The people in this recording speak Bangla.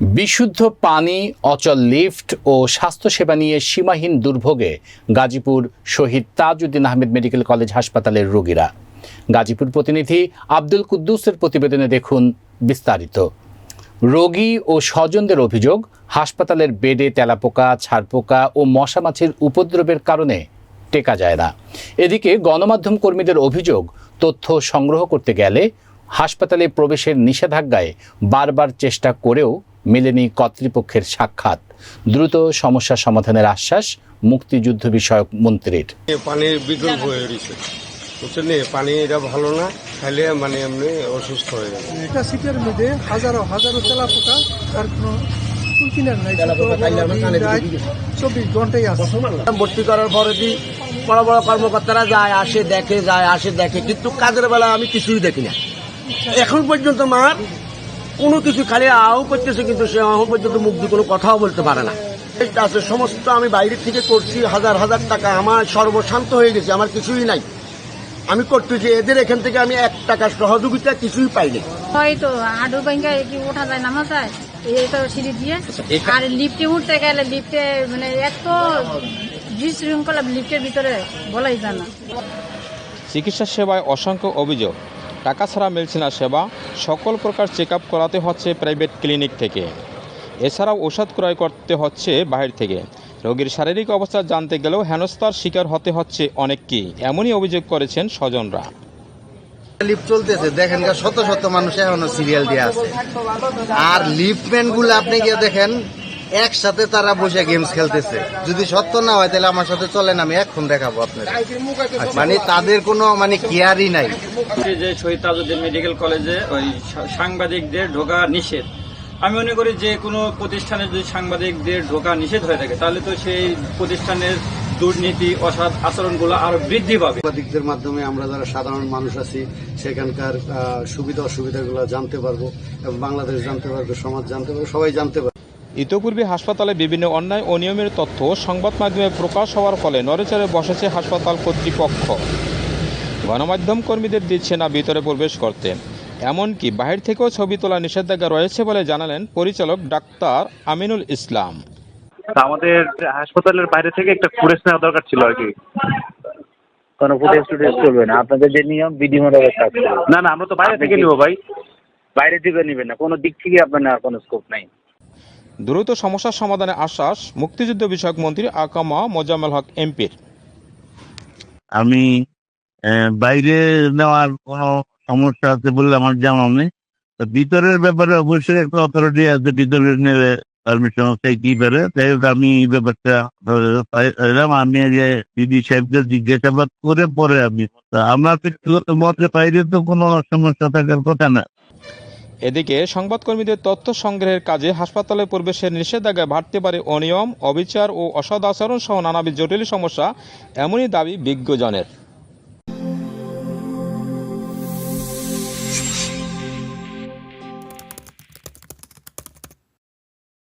বিশুদ্ধ পানি, অচল লিফট ও স্বাস্থ্যসেবা নিয়ে সীমাহীন দুর্ভোগে গাজীপুর শহীদ তাজউদ্দিন আহমেদ মেডিকেল কলেজ হাসপাতালের রোগীরা। গাজীপুর প্রতিনিধি আব্দুল কুদ্দুসের প্রতিবেদনে দেখুন বিস্তারিত। রোগী ও স্বজনদের অভিযোগ, হাসপাতালের বেডে তেলাপোকা ছারপোকা ও মশামাছির উপদ্রবের কারণে টেকা যায় না। এদিকে গণমাধ্যম কর্মীদের অভিযোগ, তথ্য সংগ্রহ করতে গেলে হাসপাতালে প্রবেশের নিষেধাজ্ঞায় বারবার চেষ্টা করেও মেলেনি কর্তৃপক্ষের সাক্ষাৎ। দ্রুত সমস্যা সমাধানের আশ্বাস মুক্তিযুদ্ধ বিষয়ক মন্ত্রীর। এ পানির বিকল্প হয়ে রয়েছে বুঝছেন নি? পানি এটা ভালো না খাইলে মানে এমনি অসুস্থ হয়ে যাবে। একটা সিটের মধ্যে হাজারো হাজারো তেলা পোকা তার কোনো চব্বিশ ঘন্টাই আছে। ভর্তি করার পরে কি বড় বড় কর্মকর্তারা যায় আসে দেখে যায় আসে দেখে। কিন্তু কাজের বেলা আমি কিছুই দেখি না। এখন পর্যন্ত মার কোনো কিছু খালি আহ করতেছে কিন্তু সে আহ পর্যন্ত মুখ দিয়ে কোনো কথাও বলতে পারে না। এটা আছে সমস্ত আমি বাইরে থেকে করছি হাজার হাজার টাকা আমার সর্বশান্ত হয়ে গেছে আমার কিছুই নাই। আমি করতেছি এদের এখান থেকে আমি এক টাকা সহযোগিতা কিছুই পাইনি। হয়তো হাঁটু ভাঙ্গা কি ওঠা যায় নামা যায়? এই তো সিঁড়ি দিয়ে। আর লিফটে উঠতে গেলে লিফটে মানে এত বিশৃঙ্খলা লিফটের ভিতরে বলাই যায় না। চিকিৎসা সেবায় অসংখ্য অভিযোগ। টাকা ছাড়া মিলছে না সেবা, সকল প্রকার চেক করাতে হচ্ছে প্রাইভেট ক্লিনিক থেকে। এছাড়াও ওষুধ ক্রয় করতে হচ্ছে বাইরে থেকে। রোগীর শারীরিক অবস্থা জানতে গেলেও হেনস্থার শিকার হতে হচ্ছে অনেককেই, এমনই অভিযোগ করেছেন স্বজনরা। লিফট চলতেছে, দেখেন শত শত মানুষ এখনও সিরিয়াল দিয়ে আছে। আর লিফটম্যানগুলো আপনি গিয়ে দেখেন একসাথে তারা বসে গেমস খেলতেছে। যদি সত্য না হয় তাহলে আমার সাথে চলেন আমি এখন দেখাবো আপনার মানে তাদের কোনো মানে কেয়ারই নাই। যে শহীদ তাজউদ্দিন মেডিকেল কলেজে ওই সাংবাদিকদের ঢোকা নিষেধ। আমি মনে করি যে কোনো প্রতিষ্ঠানে যদি সাংবাদিকদের ঢোকা নিষেধ হয়ে থাকে তাহলে তো সেই প্রতিষ্ঠানের দুর্নীতি অসৎ আচরণগুলো আরও বৃদ্ধি পাবে। সাংবাদিকদের মাধ্যমে আমরা যারা সাধারণ মানুষ আছি সেখানকার আহ, সুবিধা অসুবিধাগুলো জানতে পারব এবং বাংলাদেশ জানতে পারবে সমাজ জানতে পারবে সবাই জানতে পারবে। ইতোপূর্বে হাসপাতালে বিভিন্ন অন্যায় অনিয়মের তথ্য সংবাদ মাধ্যমে প্রকাশ হওয়ার ফলে নড়েচড়ে বসেছে হাসপাতাল কর্তৃপক্ষ। গণমাধ্যম কর্মীদের দিচ্ছে না ভিতরে প্রবেশ করতে। এমনকি বাহির থেকেও ছবি তোলা নিষেধাজ্ঞা রয়েছে বলে জানালেন পরিচালক ডাক্তার আমিনুল ইসলাম। তা আমাদের হাসপাতালের বাইরে থেকে একটা ফুটেজ নেওয়া দরকার ছিল আর কি। কোনো ফুটেজ টুটেজ চলবে না। আপনাদের যে নিয়ম বিধি মোতাবেক থাকবে। না না আমরা তো বাইরে থেকে নিব ভাই। বাইরে থেকে নেবেন না? কোনো দিক থেকে আপনার নেওয়ার কোনো স্কোপ নাই। দ্রুত সমস্যার সমাধানে আশ্বাস মুক্তিযুদ্ধ বিষয়ক মন্ত্রী আকামা মোজাম্মেল হক এমপির। আমি বাইরে নেওয়ার কোনো সমস্যা আছে বলে আমার জানা নেই। ভিতরের ব্যাপারে অবশ্যই একটা অথরিটি আছে ভিতরে নেবে পারমিশন চাইতেই পারে তাই আমি এই ব্যাপারটা আমি আগে দিদি সাহেবকে জিজ্ঞাসাবাদ করে পরে আমি আমার ব্যক্তিগত মতে বাইরে তো কোনো সমস্যা থাকার কথা না। এদিকে সংবাদকর্মীদের তথ্য সংগ্রহের কাজে হাসপাতালে প্রবেশের নিষেধাজ্ঞায় বাড়তে পারে অনিয়ম, অবিচার ও অসদাচরণ সহ নানাবিধ জটিল সমস্যা, এমনই দাবি বিজ্ঞজনের।